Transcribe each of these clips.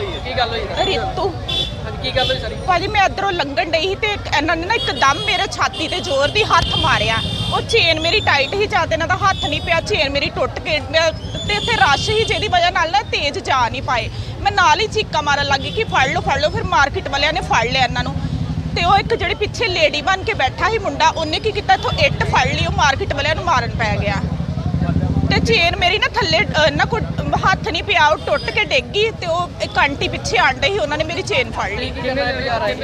ਕੀ ਗੱਲ ਹੋਈ? ਰਿਤੂ ਹਾਂਜੀ ਕੀ ਗੱਲ ਹੋਈ ਸਾਰੀ? ਭਾਜੀ ਮੈਂ ਇਧਰੋਂ ਲੰਘਣ ਡਈ ਸੀ ਤੇ ਇੱਕ ਇਹਨਾਂ ਨੇ ਨਾ ਇੱਕਦਮ ਮੇਰੇ ਛਾਤੀ ਤੇ ਜ਼ੋਰ ਦੀ ਹੱਥ ਮਾਰਿਆ। ਉਹ ਚੇਨ ਮੇਰੀ ਟਾਈਟ ਹੀ ਜਾਂਦੇ ਇਹਨਾਂ ਦਾ ਹੱਥ ਨਹੀਂ ਪਿਆ ਚੇਨ ਮੇਰੀ ਟੁੱਟ ਕੇ ਮੈਂ- ਤੇ ਇੱਥੇ ਰਸ਼ ਹੀ ਜਿਹਦੀ ਵਜ੍ਹਾ ਨਾਲ ਨਾ ਤੇਜ਼ ਜਾ ਨਹੀਂ ਪਾਏ। ਮੈਂ ਨਾਲ ਹੀ ਚੀਕਾਂ ਮਾਰਨ ਲੱਗੀ ਕਿ ਫੜ ਲਓ ਫੜ ਲਓ ਫਿਰ ਮਾਰਕੀਟ ਵਾਲਿਆਂ ਨੇ ਫੜ ਲਿਆ ਇਹਨਾਂ ਨੂੰ। ਤੇ ਉਹ ਇੱਕ ਜਿਹੜੀ ਪਿੱਛੇ ਲੇਡੀ ਬਣ ਕੇ ਬੈਠਾ ਸੀ ਮੁੰਡਾ ਉਹਨੇ ਕੀ ਕੀਤਾ? ਇੱਥੋਂ ਇੱਟ ਫੜ ਲਈ ਉਹ ਮਾਰਕੀਟ ਵਾਲਿਆਂ ਨੂੰ ਮਾਰਨ ਪੈ ਗਿਆ। ਤੇ ਚੇਨ ਮੇਰੀ ਨਾ ਥੱਲੇ ਅਹ, ਨਾ ਕੋ ਹੱਥ ਨਹੀਂ ਪਿਆ ਉਹ ਟੁੱਟ ਕੇ ਡਿੱਗ ਗਈ ਤੇ ਉਹ ਇੱਕ ਆਂਟੀ ਪਿੱਛੇ ਆਂਡੇ ਸੀ ਉਹਨਾਂ ਨੇ ਮੇਰੀ ਚੇਨ ਫੜ ਲਈ। ਕਿੰਨੇ ਬਾਜ਼ਾਰ ਆਏ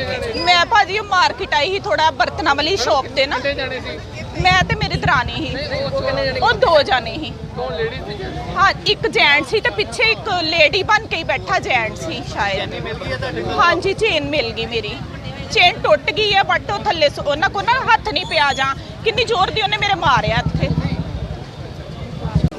ਮੈਂ ਭਾਜੀ ਉਹ ਮਾਰਕੀਟ ਆਈ ਸੀ ਥੋੜਾ ਬਰਤਨਾਂ ਵਾਲੀ ਸ਼ਾਪ ਤੇ ਨਾ। ਕਿੰਨੇ ਜਾਣੇ ਸੀ? ਮੈਂ ਤੇ ਮੇਰੀ ਦਰਾਣੀ ਸੀ। ਉਹ ਕਿੰਨੇ ਜਾਣੇ ਉਹ ਦੋ ਜਾਣੇ ਸੀ। ਕੌਣ ਲੇਡੀ ਸੀ? ਹਾਂ ਇੱਕ ਜੈਂਟ ਸੀ ਤੇ ਪਿੱਛੇ ਇੱਕ ਲੇਡੀ ਬਣ ਕੇ ਹੀ ਬੈਠਾ ਜੈਂਟ ਸੀ ਸ਼ਾਇਦ। ਹਾਂਜੀ ਚੇਨ ਮਿਲ ਗਈ ਮੇਰੀ। ਚੇਨ ਟੁੱਟ ਗਈ ਹੈ ਬਟ ਉਹ ਥੱਲੇ ਸ- ਉਹਨਾਂ ਕੋ ਨਾ ਹੱਥ ਨਹੀਂ ਪਿਆ ਜਾਂ ਕਿੰਨੀ ਜ਼ੋਰ ਦੀ ਉਹਨੇ ਮੇਰੇ ਮਾਰਿਆ ਇੱਥੇ।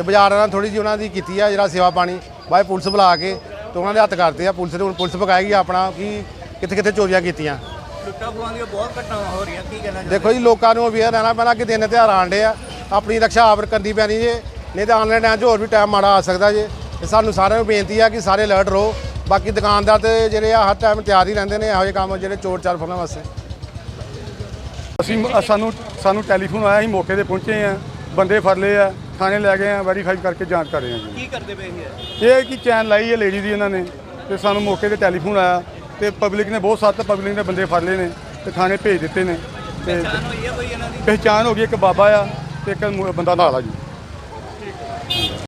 ਤੇ ਬਾਜ਼ਾਰ ਨਾਲ ਥੋੜੀ ਜਿਹੀ ਉਹਨਾਂ ਦੀ ਕੀਤੀ ਆ ਜਿਹੜਾ ਸੇਵਾ ਪਾਣੀ ਬਾਈ ਪੁਲਿਸ ਬੁਲਾ ਕੇ ਤੇ ਉਹਨਾਂ ਦੇ ਹੱਥ ਕਰਤੇ ਆ ਪੁਲਿਸ ਨੇ ਹੁਣ ਪੁਲਿਸ ਪਕਾਏਗੀ ਆਪਣਾ ਕਿ ਕਿੱਥੇ ਕਿੱਥੇ ਚੋਰੀਆਂ ਕੀਤੀਆਂ। ਲੁੱਟਾਂ ਖੋਹਾਂ ਦੀਆਂ ਬਹੁਤ ਘਟਨਾਵਾਂ ਹੋ ਰਹੀਆਂ ਕੀ ਕਹਿਣਾ ਚਾਹੁੰਦੇ ਦੇਖੋ ਜੀ ਲੋਕਾਂ ਨੂੰ ਅਵੇਅਰ ਰਹਿਣਾ ਪੈਣਾ ਕਿ ਦਿਨ ਤਿਉਹਾਰ ਆਂਡੇ ਆ ਆਪਣੀ ਰਕਸ਼ਾ ਆਪ ਕਰਨੀ ਪੈਣੀ ਜੇ ਨਹੀਂ ਤਾਂ ਆਨਲਾਈਨ ਟਾਈਮ 'ਚ ਹੋਰ ਵੀ ਟਾਈਮ ਮਾੜਾ ਆ ਸਕਦਾ ਜੇ। ਤੇ ਸਾਨੂੰ ਸਾਰਿਆਂ ਨੂੰ ਬੇਨਤੀ ਆ ਕਿ ਸਾਰੇ ਅਲਰਟ ਰਹੋ ਬਾਕੀ ਦੁਕਾਨਦਾਰ ਤੇ ਜਿਹੜੇ ਆ ਹਰ ਟਾਈਮ ਤਿਆਰ ਹੀ ਰਹਿੰਦੇ ਨੇ ਇਹੋ ਜਿਹੇ ਕੰਮ ਜਿਹੜੇ ਚੋਰ ਚਾਰ ਫੜਨ ਵਾਸਤੇ। ਅਸੀਂ ਸਾਨੂੰ ਸਾਨੂੰ ਟੈਲੀਫੋਨ ਆਇਆ ਅਸੀਂ ਮੌਕੇ ਤੇ ਪਹੁੰਚੇ ਆ। ਬੰਦੇ ਫੜ ਲਏ ਆ ਥਾਣੇ ਲੈ ਗਏ ਆ ਵੈਰੀਫਾਈ ਕਰਕੇ ਜਾਂਚ ਕਰ ਰਹੇ ਆ ਜੀ। ਕੀ ਕਰਦੇ ਪਏ ਇਹ? ਇਹ ਕਿ ਚੈਨ ਲਾਈ ਹੈ ਲੇਡੀ ਦੀ ਇਹਨਾਂ ਨੇ ਤੇ ਸਾਨੂੰ ਮੌਕੇ ਤੇ ਟੈਲੀਫੋਨ ਆਇਆ ਤੇ ਪਬਲਿਕ ਨੇ ਬਹੁਤ ਸੱਤ ਪਬਲਿਕ ਨੇ ਬੰਦੇ ਫੜ ਲਏ ਨੇ ਤੇ ਥਾਣੇ ਭੇਜ ਦਿੱਤੇ ਨੇ ਤੇ ਹੋਈ ਹੈ ਕੋਈ ਇਹਨਾਂ ਦੀ? ਪਹਿਚਾਣ ਹੋ ਗਈ ਇੱਕ ਬਾਬਾ ਆ ਤੇ ਇੱਕ ਮੁ- ਬੰਦਾ ਨਾਲ ਆ ਜੀ।